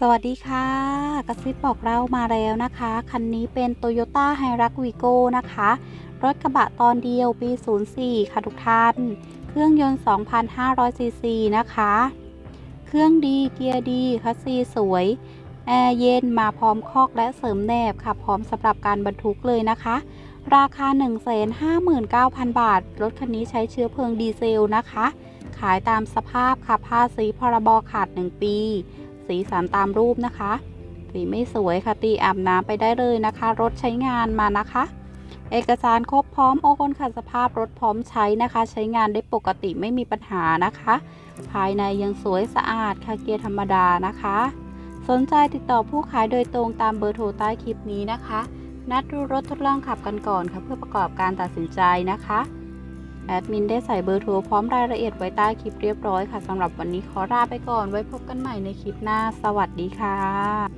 สวัสดีค่ะ กระซิบบอกเรามาแล้วนะคะ คันนี้เป็น Toyota h i r u x Vigo นะคะ รถกระบะตอนเดียวปี 04 ค่ะทุกท่าน เครื่องยนต์ 2,500 ซีซีนะคะ เครื่องดีเกียร์ดีคัสซีสวย แอร์เย็นมาพร้อมคอกและเสริมแนบค่ะ พร้อมสำหรับการบรรทุกเลยนะคะ ราคา 159,000 บาท รถคันนี้ใช้เชื้อเพลิงดีเซลนะคะ ขายตามสภาพค่ะภาษีพรบขาด 1 ปี สีสันตามรูปนะคะ สีไม่สวยค่ะตีอาบน้ำไปได้เลยนะคะ รถใช้งานมานะคะ เอกสารครบพร้อมโอคนขัดสภาพรถพร้อมใช้นะคะ ใช้งานได้ปกติไม่มีปัญหานะคะ ภายในยังสวยสะอาดค่ะเกียร์ธรรมดานะคะ สนใจติดต่อผู้ขายโดยตรงตามเบอร์โทรใต้คลิปนี้นะคะ นัดดูรถทดลองขับกันก่อนค่ะเพื่อประกอบการตัดสินใจนะคะ แอดมินได้ใส่เบอร์โทรพร้อมรายละเอียดไว้ใต้คลิปเรียบร้อยค่ะสำหรับวันนี้ขอลาไปก่อนไว้พบกันใหม่ในคลิปหน้า สวัสดีค่ะ